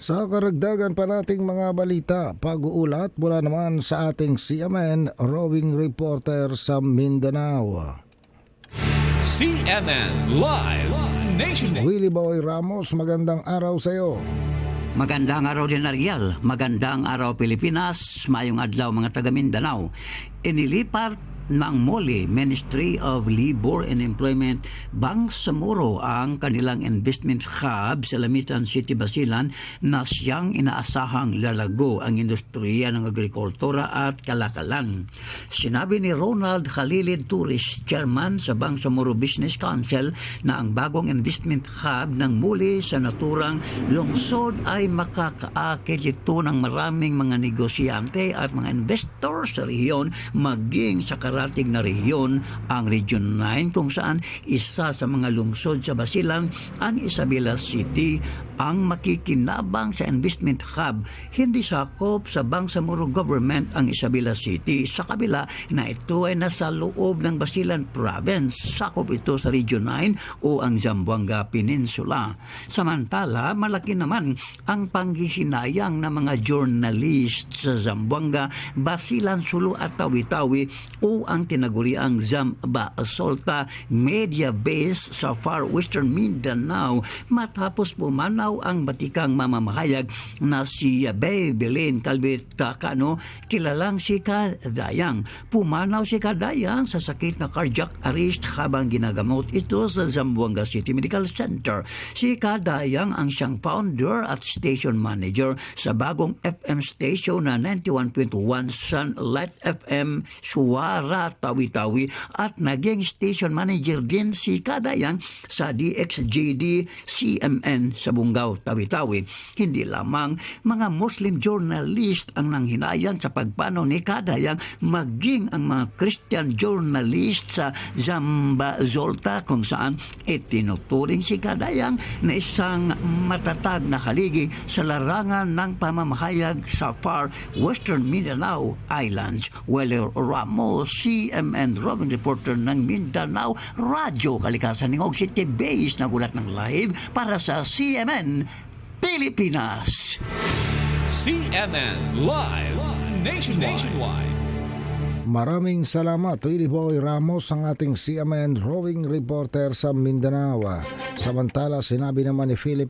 Sa karagdagan pa nating mga balita, pag-uulat mula naman sa ating CMN roving reporter sa Mindanao. CNN Live Nationwide. Willie Boy Ramos, magandang araw sa iyo. Magandang araw din Ariel, magandang araw Pilipinas, mayong adlaw mga taga Mindanao. Inilipat ng MOLE, Ministry of Labor and Employment, Bangsamoro ang kanilang investment hub sa Lamitan City, Basilan na siyang inaasahang lalago ang industriya ng agrikultura at kalakalan. Sinabi ni Ronald Khalilid Turis, Chairman sa Bangsamoro Business Council, na ang bagong investment hub ng MOLE sa naturang lungsod ay makakaakit ito ng maraming mga negosyante at mga investor sa rehiyon maging sa karating na rehiyon ang Region 9 kung saan isa sa mga lungsod sa Basilan ang Isabela City ang makikinabang sa investment hub. Hindi sakop sa Bangsamoro government ang Isabela City. Sa kabila na ito ay nasa loob ng Basilan province. Sakop ito sa Region 9 o ang Zamboanga Peninsula. Samantala malaki naman ang panghihinayang ng mga journalist sa Zamboanga Basilan Sulu at Tawi-Tawi o ang tinaguriang Zamba Solta media base sa far western Mindanao matapos pumanaw ang batikang mamamahayag na si Bey Belen Calvet Cano kilalang si Kadayang. Pumanaw si Kadayang sa sakit na cardiac arrest habang ginagamot ito sa Zamboanga City Medical Center. Si Kadayang ang siyang founder at station manager sa bagong FM station na 91.1 Sunlight FM Suwara Tawi-Tawi at naging station manager din si Kadayang sa DXJD CMN sa Bungaw, Tawi-Tawi. Hindi lamang mga Muslim journalist ang nanghinayang sa pagpanaw ni Kadayang maging ang mga Christian journalist sa Zamba Zolta kung saan itinuturing si Kadayang na isang matatag na haligi sa larangan ng pamamahayag sa far western Mindanao Islands. Weller Ramos, CMN roving reporter ng Mindanao Radyo Kalikasan ng Og City Base nagulat ng live para sa CMN Pilipinas. CNN Live Nationwide. Maraming salamat, Willie Boy Ramos, ang ating CMN roving reporter sa Mindanao. Samantala, sinabi naman ni Philip